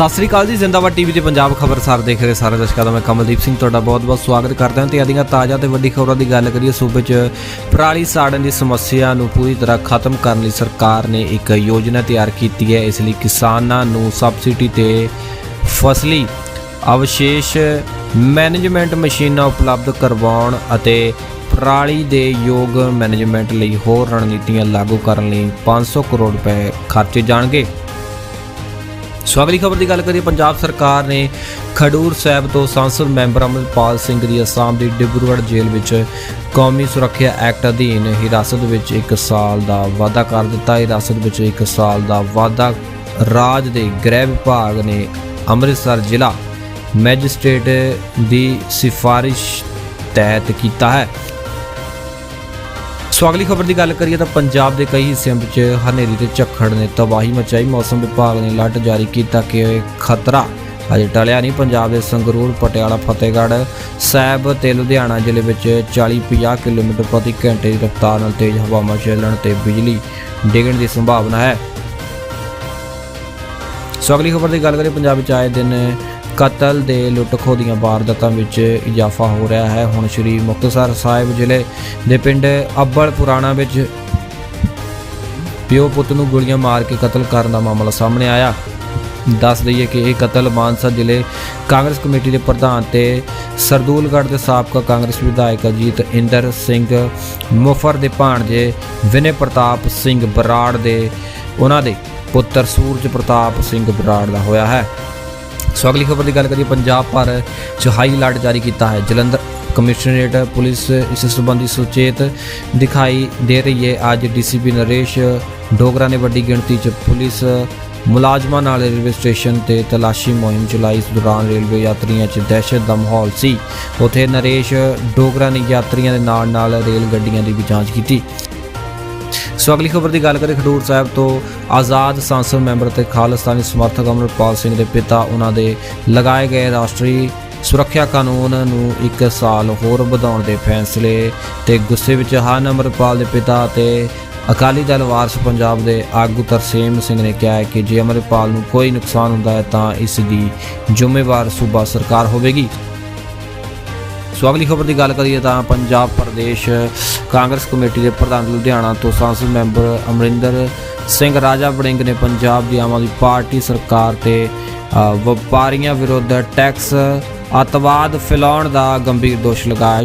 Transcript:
ਸਤਿ ਸ੍ਰੀ ਅਕਾਲ ਜੀ, ਜ਼ਿੰਦਾਬਾਦ ਟੀਵੀ ਤੇ ਪੰਜਾਬ ਖਬਰਸਾਰ ਦੇਖ ਰਹੇ ਸਾਰੇ ਦਰਸ਼ਕਾਂ ਦਾ, ਮੈਂ ਕਮਲਦੀਪ ਸਿੰਘ ਤੁਹਾਡਾ ਬਹੁਤ-ਬਹੁਤ ਸਵਾਗਤ ਕਰਦਾ ਹਾਂ ਤੇ ਅਦੀਆਂ ਤਾਜ਼ਾ ਤੇ ਵੱਡੀ ਖਬਰਾਂ ਦੀ ਗੱਲ ਕਰੀਏ, ਸੂਬੇ 'ਚ ਪਰਾਲੀ ਸਾੜਨ ਦੀ ਸਮੱਸਿਆ ਨੂੰ ਪੂਰੀ ਤਰ੍ਹਾਂ ਖਤਮ ਕਰਨ ਲਈ ਸਰਕਾਰ ਨੇ ਇੱਕ ਯੋਜਨਾ ਤਿਆਰ ਕੀਤੀ ਹੈ। ਇਸ ਲਈ ਕਿਸਾਨਾਂ ਨੂੰ ਸਬਸਿਡੀ ਤੇ ਫਸਲੀ ਅਵਸ਼ੇਸ਼ ਮੈਨੇਜਮੈਂਟ ਮਸ਼ੀਨਾਂ ਉਪਲਬਧ ਕਰਵਾਉਣ ਅਤੇ ਪਰਾਲੀ ਦੇ ਯੋਗ ਮੈਨੇਜਮੈਂਟ ਲਈ ਹੋਰ ਰਣਨੀਤੀਆਂ ਲਾਗੂ ਕਰਨ ਲਈ 500 ਕਰੋੜ ਰੁਪਏ ਖਰਚੇ ਜਾਣਗੇ। ਸੋ ਅਗਲੀ ਖਬਰ ਦੀ ਗੱਲ ਕਰੀਏ, ਪੰਜਾਬ ਸਰਕਾਰ ਨੇ ਖਡੂਰ ਸਾਹਿਬ ਤੋਂ ਸੰਸਦ ਮੈਂਬਰ ਅਮਰਪਾਲ ਸਿੰਘ ਦੀ ਅਸਾਮ ਦੀ ਡਿਬਰੂਗੜ੍ਹ ਜੇਲ੍ਹ ਵਿੱਚ ਕੌਮੀ ਸੁਰੱਖਿਆ ਐਕਟ ਅਧੀਨ ਹਿਰਾਸਤ ਵਿੱਚ 1 ਸਾਲ ਦਾ ਵਾਅਦਾ ਕਰ ਦਿੱਤਾ। ਹਿਰਾਸਤ ਵਿੱਚ 1 ਸਾਲ ਦਾ ਵਾਅਦਾ ਰਾਜ ਦੇ ਗ੍ਰਹਿ ਵਿਭਾਗ ਨੇ ਅੰਮ੍ਰਿਤਸਰ ਜ਼ਿਲ੍ਹਾ ਮੈਜਿਸਟ੍ਰੇਟ ਦੀ ਸਿਫਾਰਿਸ਼ ਤਹਿਤ ਕੀਤਾ ਹੈ। ਸੋ ਅਗਲੀ ਖਬਰ ਦੀ ਗੱਲ ਕਰੀਏ ਤਾਂ ਪੰਜਾਬ ਦੇ ਕਈ ਹਿੱਸਿਆਂ ਵਿੱਚ ਹਨੇਰੀ ਤੇ ਝੱਖੜ ਨੇ ਤਬਾਹੀ ਮਚਾਈ। ਮੌਸਮ ਵਿਭਾਗ ਨੇ ਅਲਰਟ ਜਾਰੀ ਕੀਤਾ ਕਿ ਖਤਰਾ ਅਜੇ ਟਲਿਆ ਨਹੀਂ। ਪੰਜਾਬ ਦੇ ਸੰਗਰੂਰ, ਪਟਿਆਲਾ, ਫਤਿਹਗੜ੍ਹ ਸਾਹਿਬ ਤੇ ਲੁਧਿਆਣਾ ਜ਼ਿਲ੍ਹੇ ਵਿੱਚ 40-50 ਕਿਲੋਮੀਟਰ ਪ੍ਰਤੀ ਘੰਟੇ ਦੀ ਰਫ਼ਤਾਰ ਨਾਲ ਤੇਜ਼ ਹਵਾਵਾਂ ਚੱਲਣ ਤੇ ਬਿਜਲੀ ਡਿੱਗਣ ਦੀ ਸੰਭਾਵਨਾ ਹੈ। ਸੋ ਅਗਲੀ ਖਬਰ ਦੀ ਗੱਲ ਕਰੀਏ, ਪੰਜਾਬ ਵਿੱਚ ਆਏ ਦਿਨ ਕਤਲ ਦੇ ਲੁੱਟ-ਖੋਹ ਦੀਆਂ ਵਾਰਦਾਤਾਂ ਵਿੱਚ ਇਜ਼ਾਫਾ ਹੋ ਰਿਹਾ ਹੈ। ਹੁਣ ਸ਼੍ਰੀ ਮੁਕਤਸਰ ਸਾਹਿਬ ਜ਼ਿਲ੍ਹੇ ਦੇ ਪਿੰਡ ਅੱਬਲ ਪੁਰਾਣਾ ਵਿੱਚ ਪਿਓ ਪੁੱਤ ਨੂੰ ਗੋਲੀਆਂ ਮਾਰ ਕੇ ਕਤਲ ਕਰਨ ਦਾ ਮਾਮਲਾ ਸਾਹਮਣੇ ਆਇਆ। ਦੱਸ ਦਈਏ ਕਿ ਇਹ ਕਤਲ ਮਾਨਸਾ ਜ਼ਿਲ੍ਹੇ ਕਾਂਗਰਸ ਕਮੇਟੀ ਦੇ ਪ੍ਰਧਾਨ ਤੇ ਸਰਦੂਲਗੜ੍ਹ ਦੇ ਸਾਬਕਾ ਕਾਂਗਰਸ ਵਿਧਾਇਕ ਅਜੀਤ ਇੰਦਰ ਸਿੰਘ ਮੁਫਰ ਦੇ ਭਾਣਜੇ ਵਿਨੇ ਪ੍ਰਤਾਪ ਸਿੰਘ ਬਰਾੜ ਦੇ, ਉਹਨਾਂ ਦੇ ਪੁੱਤਰ ਸੂਰਜ ਪ੍ਰਤਾਪ ਸਿੰਘ ਬਰਾੜ ਦਾ ਹੋਇਆ ਹੈ। ਸੋ ਅਗਲੀ ਖਬਰ ਦੀ ਗੱਲ ਕਰੀਏ, ਪੰਜਾਬ ਭਰ ਚ ਹਾਈ ਅਲਰਟ ਜਾਰੀ ਕੀਤਾ ਹੈ। ਜਲੰਧਰ ਕਮਿਸ਼ਨਰੇਟ ਪੁਲਿਸ ਇਸ ਸੰਬੰਧੀ ਸੁਚੇਤ ਦਿਖਾਈ ਦੇ ਰਹੀ ਹੈ। ਅੱਜ ਡੀਸੀਪੀ ਨਰੇਸ਼ ਡੋਗਰਾ ਨੇ ਵੱਡੀ ਗਿਣਤੀ ਚ ਪੁਲਿਸ ਮੁਲਾਜ਼ਮਾਂ ਨਾਲ ਰੇਲਵੇ ਸਟੇਸ਼ਨ ਤੇ ਤਲਾਸ਼ੀ ਮੁਹਿੰਮ ਚਲਾਈ। ਇਸ ਦੌਰਾਨ ਰੇਲਵੇ ਯਾਤਰੀਆਂ 'ਚ ਦਹਿਸ਼ਤ ਦਾ ਮਾਹੌਲ ਸੀ। ਉਥੇ ਨਰੇਸ਼ ਡੋਗਰਾ ਨੇ ਯਾਤਰੀਆਂ ਦੇ ਨਾਲ ਨਾਲ ਰੇਲ ਗੱਡੀਆਂ ਦੀ ਵੀ ਜਾਂਚ ਕੀਤੀ। ਸੋ ਅਗਲੀ ਖਬਰ ਦੀ ਗੱਲ ਕਰੇ ਖਡੂਰ ਸਾਹਿਬ ਤੋਂ, ਆਜ਼ਾਦ ਸੰਸਦ ਮੈਂਬਰ ਤੇ ਖਾਲਿਸਤਾਨੀ ਸਮਰਥਕ ਅਮਰਪਾਲ ਸਿੰਘ ਦੇ ਪਿਤਾ, ਉਹਨਾਂ ਦੇ ਲਗਾਏ ਗਏ ਰਾਸ਼ਟਰੀ ਸੁਰੱਖਿਆ ਕਾਨੂੰਨ ਨੂੰ 1 ਸਾਲ ਹੋਰ ਵਧਾਉਣ ਦੇ ਫੈਸਲੇ ਤੇ ਗੁੱਸੇ ਵਿੱਚ ਹਨ। ਅਮਰਪਾਲ ਦੇ ਪਿਤਾ ਤੇ ਅਕਾਲੀ ਦਲ ਵਾਰਸ ਪੰਜਾਬ ਦੇ ਆਗੂ ਤਰਸੇਮ ਸਿੰਘ ਨੇ ਕਿਹਾ ਹੈ ਕਿ ਜੇ ਅਮਰਪਾਲ ਨੂੰ ਕੋਈ ਨੁਕਸਾਨ ਹੁੰਦਾ ਹੈ ਤਾਂ ਇਸ ਦੀ ਜ਼ਿੰਮੇਵਾਰ ਸੂਬਾ ਸਰਕਾਰ ਹੋਵੇਗੀ। ਸੋ ਅਗਲੀ ਖਬਰ ਦੀ ਗੱਲ ਕਰੀਏ ਤਾਂ ਪੰਜਾਬ ਪ੍ਰਦੇਸ਼ ਕਾਂਗਰਸ ਕਮੇਟੀ ਦੇ ਪ੍ਰਧਾਨ ਲੁਧਿਆਣਾ ਤੋਂ ਸੰਸਦ ਮੈਂਬਰ ਅਮਰਿੰਦਰ ਸਿੰਘ ਰਾਜਾ ਵੜਿੰਗ ਨੇ ਪੰਜਾਬ ਦੀ ਆਮ ਆਦਮੀ ਪਾਰਟੀ ਸਰਕਾਰ ਤੇ ਵਪਾਰੀਆਂ ਵਿਰੁੱਧ ਟੈਕਸ ਅਤਵਾਦ ਫੈਲਾਉਣ ਦਾ ਗੰਭੀਰ ਦੋਸ਼ ਲਗਾਇਆ।